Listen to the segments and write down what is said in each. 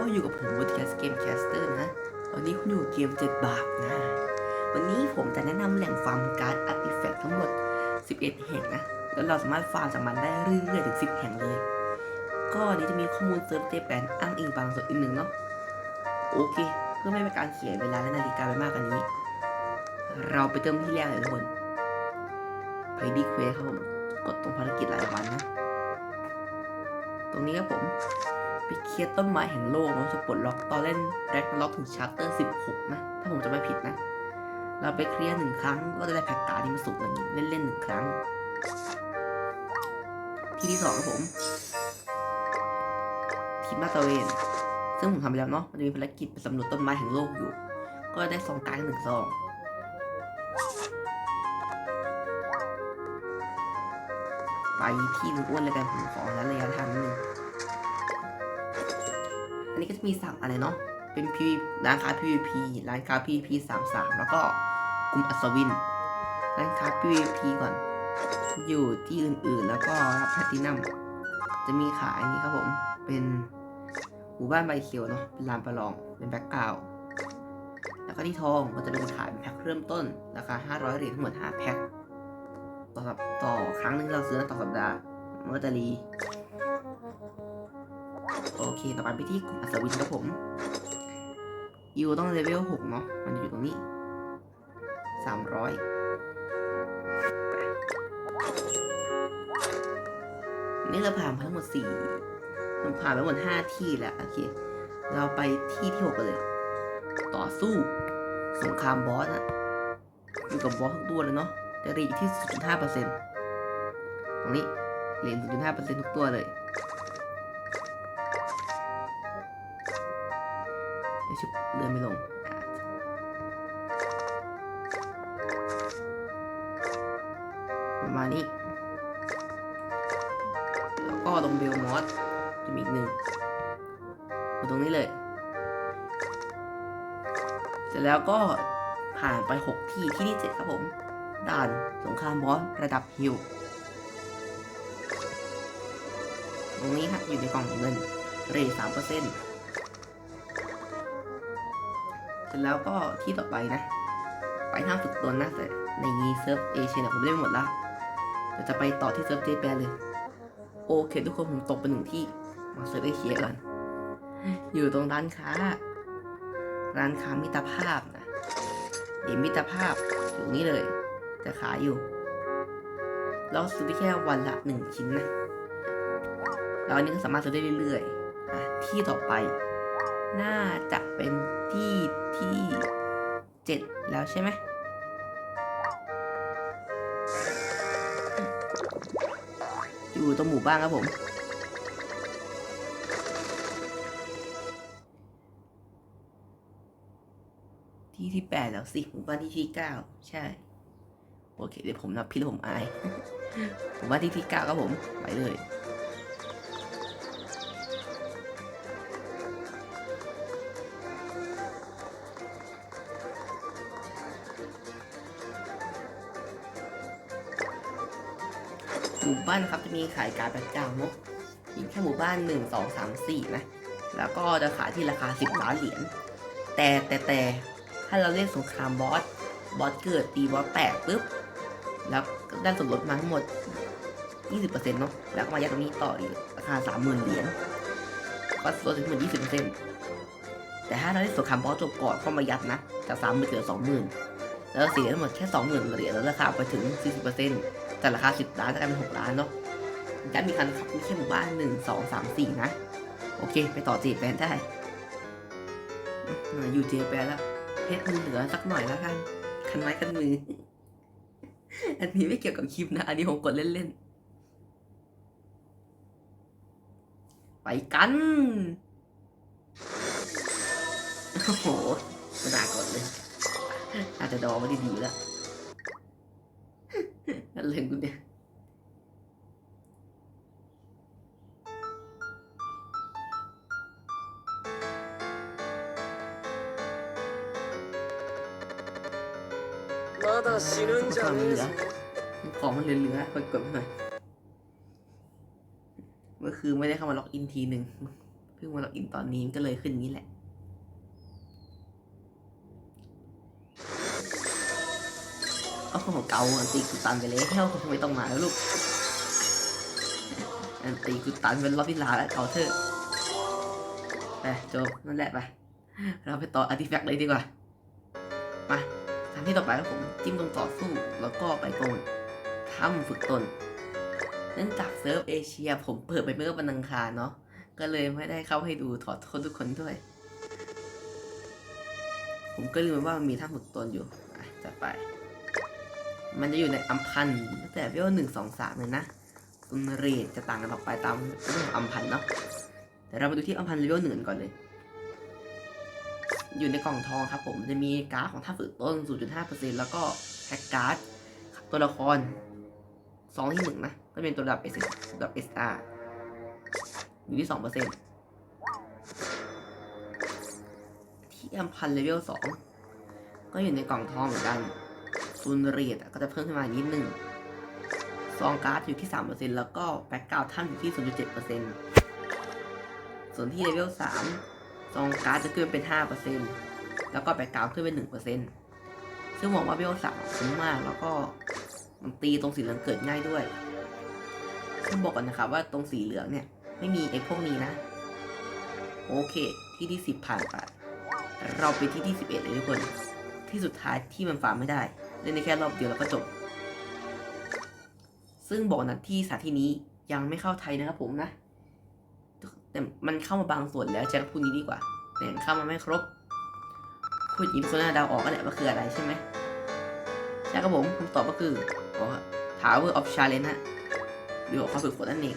ก็อยู่กับผมวัตแคสเกมแคสเตอร์นะวันนี้คุณอยู่เกมเจ็ดบาปนะ วันนี้ผมจะแนะนำแหล่งฟาร์มการ์ดอาร์ติแฟกต์ทั้งหมด 11 แห่งนะ แล้วเราสามารถฟาร์มจากมันได้เรื่อยๆถึง 10 แห่งเลย ก็นนี้จะมีข้อมูลเซิร์ฟเจแปนอ้างอิงบางส่วนอีกหนึ่งเนาะ โอเค เพื่อไม่เป็นการเขียนเวลาและนาฬิกาไปมากกว่านี้ เราไปเติมที่แรกเลยทุกคนไปดีเควสครับผม กดตรงภารกิจรายวันนะ ตรงนี้ครับผม ไปเคลียร์ต้นไม้แห่งโลกเนาจะปลดล็อกตอนเล่นแร็กล็อกถึงชาร์เตอร์16 นะ ถ้าผมจะไม่ผิดนะ เราไปเคลียร์หนึ่งครั้งก็จะได้แพ็กการ์ดที่มันสุกหนึ่งเล่นเล่นๆหนึ่งครั้ง ที่ที่สองครับผม ทีมลาตะเวน ซึ่งผมทำไปแล้วเนาะมันจะมีภารกิจไปสำรวจต้นไม้แห่งโลกอยู่ ก็ได้ซองการ์ดหนึ่งซองไปที่ลุงอ้วนเลยกันผมขอระยะทางนิดนึง นนี้ก็จะมีสั่งอะไรเนาะ เป็น PV ร้านค้า PVP ร้านค้า PVP 33 แล้วก็กลุ่มอัศวิน ร้านค้า PVP ก่อน อยู่ที่อื่นๆ แล้วก็รับแพลตินัม จะมีขายอันนี้ครับผม เป็นหมู่บ้านใบเขียวเนาะ เป็นลานประลอง เป็นแบ็กกราวด์แล้วก็ที่ทองก็จะเป็นขายเป็นแพ็คเริ่มต้น ราคา 500 เหรียญทั้งหมด5แพ็คต่อต่อครั้งหนึงเราซื้อต่อสัปดาห์มันก็จะรี โอเค ต่อไปไปที่กลุ่มอัศวินครับผมยูต้องเลเวลหกเนาะ มันจะอยู่ตรงนี้สามร้อยนี่เราผ่านทั้งหมดสี่มันผ่านไปทั้งหมดห้าที่แล้ว โอเค เราไปที่ที่หกกันเลย ต่อสู้สงครามบอสอะอยู่กับบอสทุกตัวเลยเนาะจะรียนอยู่ที่ 0.5%ตรงนี้เรียน0.5%ทุกตัวเลย ชุบเลื่อนไม่ลงประมาณนี้ แล้วก็ตรงเบลมอสจะมีอีกหนึ่งอยู่ตรงนี้เลย เสร็จแล้วก็ผ่านไป 6 ที่ที่ที่7ครับผม ด่านสงครามบอสระดับฮิวตรงนี้ครับอยู่ในกล่องเงินเรทสามเปอร์เซ็นต์ เสร็จแล้วก็ที่ต่อไปนะ ไปทางฝึกตนนะแต่ในนี้เซิร์ฟเอเชียเนี่ยผมได้หมดแล้วเดี๋ยวจะไปต่อที่เซิร์ฟเจแปนเลย โอเค ทุกคนผมตกไปหนึ่งที่มาเซิร์ฟเอเชียก่อนอยู่ตรงร้านค้า ร้านค้ามิตรภาพนะเดี๋ยมิตรภาพอยู่นี่เลย จะขายอยู่เราซื้อได้แค่วันละหนึ่งชิ้นนะ แล้วอันนี้ก็สามารถซื้อได้เรื่อยๆที่ต่อไป น่าจะเป็นที่ที่เจ็ดแล้วใช่ไหมอยู่ตรงหมู่บ้านครับผม ที่ที่แปดแล้วสิหมู่บ้านที่ที่เก้าใช่ โอเค เดี๋ยวผมนับพี่ผมอายหมู่บ้านที่ที่เก้าครับผม ไปเลย มู่บ้านนะครับจะมีขายการ์ดแบ็คกราวน์เนอะมีแค่หมู่บ้านหนึ่งสองสามสี่นะ แล้วก็จะขายที่ราคาสิบล้านเหรียญ แต่แต่แต่ถ้าเราเล่นสงครามบอส บอสเกิดตีบอสแตกปุ๊บ แล้วได้ส่วนลดมาทั้งหมด 20%เนาะ แล้วก็มายัดตรงนี้ต่ออีกราคา 30,000 เหรียญ ก็ลดถึงหมด20%แต่ถ้าเราได้สงครามบอสจบก่อนก็มายัดนะ จาก 30,000เหลือ 20,000 แล้วเสียทั้งหมดแค่ 20,000 เหรียญ แล้วราคาไปถึง 40% แต่ราคา 10 ล้านกลายเป็น 6 ล้านเนาะยัดมีคันขับมีแค่หมู่บ้าน 1 2 3 4 นะ โอเค ไปต่อเจแปนได้อืมอยู่เจแปนแล้ว เพชรมือเหลือสักหน่อยแล้วกัน คันไม้คันมือ อันนี้ไม่เกี่ยวกับคลิปนะ อันนี้ผมกดเล่นๆ ไปกัน โอ้โหกระดากดเลย อาจจะดอไม่ด้ดีแล้ว อะไรเนี่ยดาชินุนจาเนสของมันเหลือๆไปกดหน่อยเมื่อคืนไม่ได้เข้ามาล็อกอินทีหนึ่งเพิ่งมาล็อกอินตอนนี้ก็เลยขึ้นนี้แหละ โอ้โหเกาอันตีกูตันไปเลยเฮ้ยไม่ต้องมาแล้วลูกอันตีกูตันเป็นรอบที่ลาแล้วเกาเถอไปจบนั่นแหละไปเราไปต่ออาร์ติแฟกต์เลยดีกว่ามาทาที่ต่อไปผมจิ้มตรงต่อสู้แล้วก็ไปตรงถ้ำฝึกตนเนื่องจากเซิร์ฟเอเชีย ผมเปิดไปเมื่อวันอังคารเนาะก็เลยไม่ได้เข้าให้ดูถอดโทษทุกคนด้วย ผมก็ลืมว่ามันมีถ้ำฝึกตนอยู่อะจัดไป มันจะอยู่ในอัมพันธ์ตั้งแต่เวลหนึ่งสองสามเลยนะซุนเรทจะต่างกันออกไปตามเรื่องอัมพันเนาะแต่เราไปดูที่อัมพันเลเวลหนึ่งก่อนเลย อยู่ในกล่องทองครับผมจะมีการ์ดของท่าฝึกต้น 0.5%แล้วก็แพ็กการ์ดตัวละครสองที่หนึ่งนะ ก็เป็นตัวระดับ S ระดับ SR อยู่ที่2%ที่อัมพันเลเวล2ก็อยู่ในกล่องทองเหมือนกัน ซูนเรียดก็จะเพิ่มขึ้นมานิดหนึ่งซองการ์ดอยู่ที่ 3%แล้วก็แบ็กกราวท่านอยู่ที่ 0.7%ส่วนที่เลเวล3ซองการ์ดจะขึ้นเป็น 5%แล้วก็แบ็กกราวขึ้นเป็น 1%ซึ่งบอกว่าเลเวล3คุ้มมากแล้วก็มันตีตรงสีเหลืองเกิดง่ายด้วยซึ่งบอกก่อนนะครับว่าตรงสีเหลืองเนี่ย ไม่มีไอ้พวกนี้นะ โอเค ที่ที่ 10 ผ่านไปเราไปที่ที่ 11 เลยทุกคน ที่สุดท้ายที่มันฟาร์มไม่ได้ เล่นได้แค่รอบเดียวแล้วก็จบ ซึ่งบอกนะที่สถานที่นี้ยังไม่เข้าไทยนะครับผมนะ แต่มันเข้ามาบางส่วนแล้วจะพูดนี้ดีกว่า แต่ยังเข้ามาไม่ครบพูดยิ้มโซน่าดาวออกก็แหละว่าคืออะไรใช่ไหมใช่ครับผมคำตอบก็คือบอกว่า Tower of Challenge ฮะหรือความฝึกฝนนั่นเอง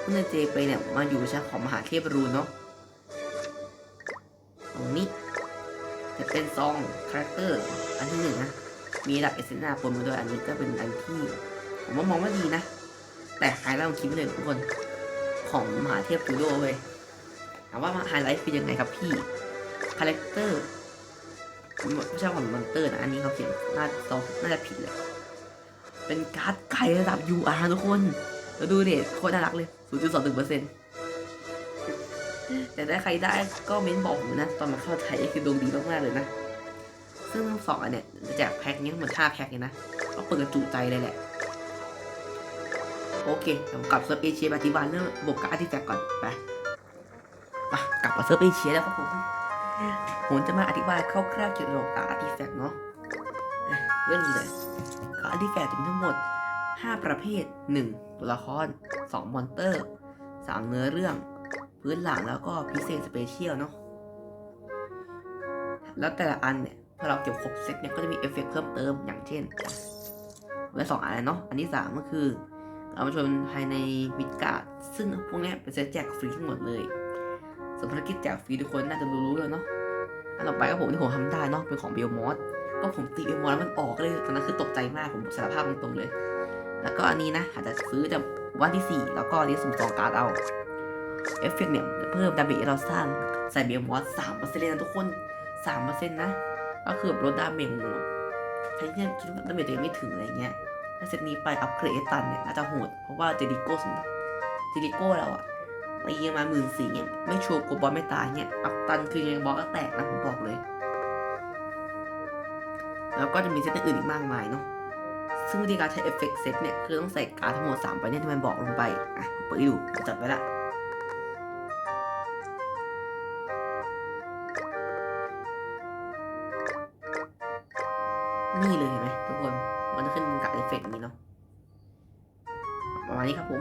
เมื่เจไปเนี่ยมาอยู่ชั้นของมหาเทพรูนเนาะตรงนี้ จะเป็นซองคาแรคเตอร์อันที่หนึ่งนะ มีดับเอเซนาปนมาด้วยอันนี้ก็เป็นอันที่ ผมว่ามองว่าดีนะ แต่ไฮไลท์ของคลิปเลยทุกคนของมหาเทพจูโดเว้ยถามว่าไฮไลท์คือยังไงครับพี่คาแรคเตอร์ไม่ใช่ของมอนเตอร์นะ อันนี้เขาเขียนน่าตองน่าจะผิดเลยเป็นการ์ดไก่ระดับ UR ทุกคน แล้วดูเด็โคตรน่ารักเลย 0.21% แต่ถ้าใครได้ก็เม้นบอกผมนะ ตอนมาเข้าไทยคือดวงดีมากๆเลยนะ ซึ่งทั้งสองอันเนี่ยจะแจกแพ็คเนี้ยเหมือน5แพ็คเลยนะก็เปิดกระจุใจเลยแหละ โอเคผมกลับเซิร์ฟเอเชียปอธิบายเรื่องระบบการที่แจกก่อนไปมากลับมาเซิร์ฟเอเชียแล้วครับผมผมจะมาอธิบายคร่าวๆเกี่ยวกับระบบการอาร์ติแฟกต์เนาะเรื่องนี้เลยการอาร์ติแฟกต์จะมีทั้งหมด 5 ประเภท 1 ตัวละคร 2 มอนเตอร์ 3 เนื้อเรื่อง พื้นหลังแล้วก็พิเศษสเปเชียลเนาะแล้วแต่ละอันเนี่ยพอเราเก็บครบเซตเนี่ยก็จะมีเอฟเฟกต์เพิ่มเติมอย่างเช่นไว้สองอันเนาะอันที่3ก็คือเอามาชนภายในมิดการ์ดซึ่งพวกเนี้ยเป็นเซตแจกฟรีทั้งหมดเลยส่วนภารกิจแจกฟรีทุกคนน่าจะรู้ๆแล้วเนาะอันต่อไปก็ผมที่ผมทำได้เนาะเป็นของเบลมอสก็ผมตีเบลมอสแล้วมันออกเลยตอนนั้นคือตกใจมากผมสารภาพตรงๆเลย แล้วก็อันนี้นะอาจจะซื้อจากวันที่ 4 แล้วก็นี้สุ่มซองการ์ดเอา เอฟเฟกต์เนี่ยเพิ่มดาเมจเราสร้างใส่เบลมอสสามเปอร์เซ็นต์นะทุกคนสามเปอร์เซ็นต์นะ ก็คือลดดาเมจของเราใครที่คิดว่าดาเมจตัวเองไม่ถึงอะไรเงี้ย ถ้าเซตนี้ไปอัพเกรดตันเนี่ยน่าจะโหด เพราะว่าเจดิโก้สมเจดิโก้เราอะตีมาหมื่นสี่เนี่ยไม่ชัวร์กลัวบอลไม่ตายเนี่ยอัพตันคือยังบอลก็แตกนะผมบอกเลย แล้วก็จะมีเซตอื่นอีกมากมายเนาะซึ่งวิธีการใช้เอฟเฟกต์เซตเนี่ยคือต้องใส่การ์ดทั้งหมด3ใบเนี่ยที่มันบอกลงไป อะเปิดดูจัดไว้ละ นี่เลยเห็นไหมทุกคน มันจะขึ้นกับเอฟเฟกต์นี้เนาะประมาณนี้ครับผม